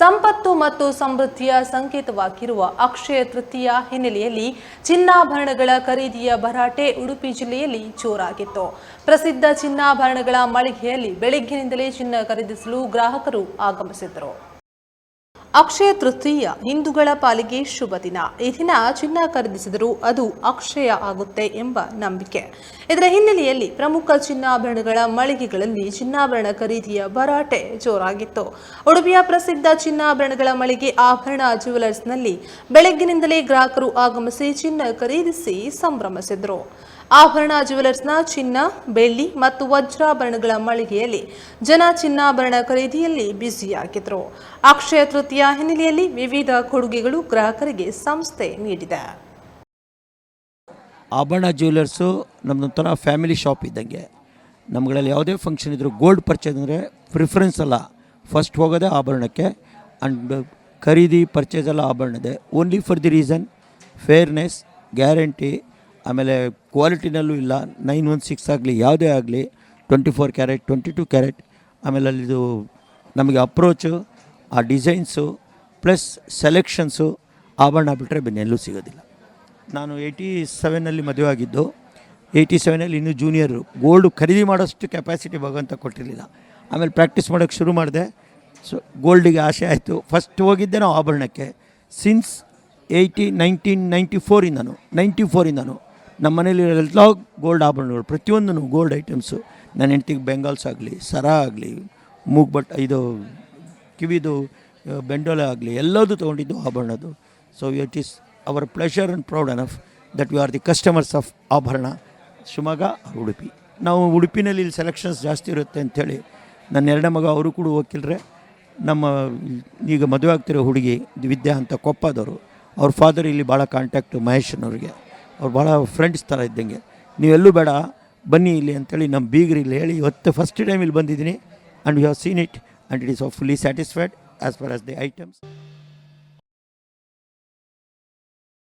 ಸಂಪತ್ತು ಮತ್ತು ಸಮೃದ್ಧಿಯ ಸಂಕೇತವಾಗಿರುವ ಅಕ್ಷಯ ತೃತೀಯ ಹಿನ್ನೆಲೆಯಲ್ಲಿ ಚಿನ್ನಾಭರಣಗಳ ಖರೀದಿಯ ಭರಾಟೆ ಉಡುಪಿ ಜಿಲ್ಲೆಯಲ್ಲಿ ಜೋರಾಗಿತ್ತು. ಪ್ರಸಿದ್ಧ ಚಿನ್ನಾಭರಣಗಳ ಮಳಿಗೆಯಲ್ಲಿ ಬೆಳಗ್ಗಿನಿಂದಲೇ ಚಿನ್ನ ಖರೀದಿಸಲು ಗ್ರಾಹಕರು ಆಗಮಿಸಿದ್ದರು. ಅಕ್ಷಯ ತೃತೀಯ ಹಿಂದೂಗಳ ಪಾಲಿಗೆ ಶುಭ ದಿನ. ಈ ದಿನ ಚಿನ್ನ ಖರೀದಿಸಿದರೂ ಅದು ಅಕ್ಷಯ ಆಗುತ್ತೆ ಎಂಬ ನಂಬಿಕೆ. ಇದರ ಹಿನ್ನೆಲೆಯಲ್ಲಿ ಪ್ರಮುಖ ಚಿನ್ನಾಭರಣಗಳ ಮಳಿಗೆಗಳಲ್ಲಿ ಚಿನ್ನಾಭರಣ ಖರೀದಿಯ ಭರಾಟೆ ಜೋರಾಗಿತ್ತು. ಉಡುಪಿಯ ಪ್ರಸಿದ್ಧ ಚಿನ್ನಾಭರಣಗಳ ಮಳಿಗೆ ಆಭರಣ ಜ್ಯುವೆಲರ್ಸ್ನಲ್ಲಿ ಬೆಳಗ್ಗಿನಿಂದಲೇ ಗ್ರಾಹಕರು ಆಗಮಿಸಿ ಚಿನ್ನ ಖರೀದಿಸಿ ಸಂಭ್ರಮಿಸಿದರು. ಆಭರಣ ಜ್ಯುವೆಲರ್ಸ್ನ ಚಿನ್ನ, ಬೆಳ್ಳಿ ಮತ್ತು ವಜ್ರಾಭರಣಗಳ ಮಳಿಗೆಯಲ್ಲಿ ಜನ ಚಿನ್ನಾಭರಣ ಖರೀದಿಯಲ್ಲಿ ಬ್ಯುಸಿಯಾಗಿದ್ರು ಅಕ್ಷಯ ತೃತೀಯ ಹಿನ್ನೆಲೆಯಲ್ಲಿ ವಿವಿಧ ಕೊಡುಗೆಗಳು ಗ್ರಾಹಕರಿಗೆ ಸಂಸ್ಥೆ ನೀಡಿದೆ. ಆಭರಣ ಜ್ಯುವೆಲರ್ಸು ನಮ್ಮದೊಂಥರ ಫ್ಯಾಮಿಲಿ ಶಾಪ್ ಇದ್ದಂಗೆ. ನಮ್ಗಳಲ್ಲಿ ಯಾವುದೇ ಫಂಕ್ಷನ್ ಇದ್ದರೂ ಗೋಲ್ಡ್ ಪರ್ಚೇಸ್ ಅಂದರೆ ಪ್ರಿಫರೆನ್ಸ್ ಅಲ್ಲ. ಫಸ್ಟ್ ಹೋಗೋದೇ ಆಭರಣಕ್ಕೆ ಆ್ಯಂಡ್ ಖರೀದಿ ಪರ್ಚೇಸ್ ಎಲ್ಲ ಆಭರಣದೆ only for the reason fairness guarantee ಆಮೇಲೆ ಕ್ವಾಲಿಟಿನಲ್ಲೂ ಇಲ್ಲ. ನೈನ್ ಒನ್ ಸಿಕ್ಸ್ ಆಗಲಿ, ಯಾವುದೇ ಆಗಲಿ twenty four carat twenty two carat ಆಮೇಲೆ ಅಲ್ಲಿದು ನಮಗೆ ಅಪ್ರೋಚು ಆ ಡಿಸೈನ್ಸು ಪ್ಲಸ್ ಸೆಲೆಕ್ಷನ್ಸು ಆಭರಣ ಬಿಟ್ಟರೆ ಬೆನ್ನೆಲ್ಲೂ ಸಿಗೋದಿಲ್ಲ. ನಾನು ಏಯ್ಟಿ ಸೆವೆನಲ್ಲಿ ಮದುವೆ ಆಗಿದ್ದು, ಏಯ್ಟಿ ಸೆವೆನಲ್ಲಿ ಇನ್ನೂ ಜೂನಿಯರು ಗೋಲ್ಡ್ ಖರೀದಿ ಮಾಡೋಷ್ಟು ಕೆಪಾಸಿಟಿ ಭಗವಂತ ಕೊಟ್ಟಿರಲಿಲ್ಲ. ಆಮೇಲೆ ಪ್ರಾಕ್ಟೀಸ್ ಮಾಡೋಕ್ಕೆ ಶುರು ಮಾಡಿದೆ. ಸೊ ಗೋಲ್ಡಿಗೆ ಆಸೆ ಆಯಿತು. ಫಸ್ಟ್ ಹೋಗಿದ್ದೆ ನಾವು ಆಭರಣಕ್ಕೆ. ಸಿನ್ಸ್ ಏಯ್ಟಿ ನೈನ್ಟೀನ್ ನೈಂಟಿ ಫೋರಿಂದನು ನೈಂಟಿ ಫೋರಿಂದನು ನಮ್ಮ ಮನೇಲಿ ಎಲ್ಲ ಗೋಲ್ಡ್ ಆಭರಣಗಳು ಪ್ರತಿಯೊಂದೂ ಗೋಲ್ಡ್ ಐಟಮ್ಸು ನನ್ನ ಹೆಂಡ್ತಿಗೆ ಬೆಂಗಾಲ್ಸ್ ಆಗಲಿ ಸರ ಆಗಲಿ ಮೂಗ್ಬಟ್ ಇದು ಕಿವಿದು ಬೆಂಡೋಲೆ ಆಗಲಿ, ಎಲ್ಲದೂ ತೊಗೊಂಡಿದ್ದು ಆಭರಣದ್ದು. So it is our pleasure and proud enough that we are the customers of Abharana, Shivamogga, Udupi. ನಾವು ಉಡುಪಿನಲ್ಲಿ ಇಲ್ಲಿ ಸೆಲೆಕ್ಷನ್ಸ್ ಜಾಸ್ತಿ ಇರುತ್ತೆ ಅಂಥೇಳಿ, ನನ್ನ ಎರಡನೇ ಮಗ ಅವರು ಕೂಡ ವಕೀಲರೇ. ನಮ್ಮ ಈಗ ಮದುವೆ ಆಗ್ತಿರೋ ಹುಡುಗಿ ವಿದ್ಯಾ ಅಂತ ಕೊಪ್ಪದವರು, ಅವ್ರ ಫಾದರ್ ಇಲ್ಲಿ ಭಾಳ ಕಾಂಟ್ಯಾಕ್ಟು ಮಹೇಶನವ್ರಿಗೆ. ಅವ್ರು ಭಾಳ ಫ್ರೆಂಡ್ಸ್ ಥರ ಇದ್ದಂಗೆ. ನೀವೆಲ್ಲೂ ಬೇಡ, ಬನ್ನಿ ಇಲ್ಲಿ ಅಂತೇಳಿ ನಮ್ಮ ಬೀಗರು ಇಲ್ಲಿ ಹೇಳಿ, ಇವತ್ತು ಫಸ್ಟ್ ಟೈಮ್ ಇಲ್ಲಿ ಬಂದಿದ್ದೀನಿ and you have seen it and it is of fully satisfied as far as the items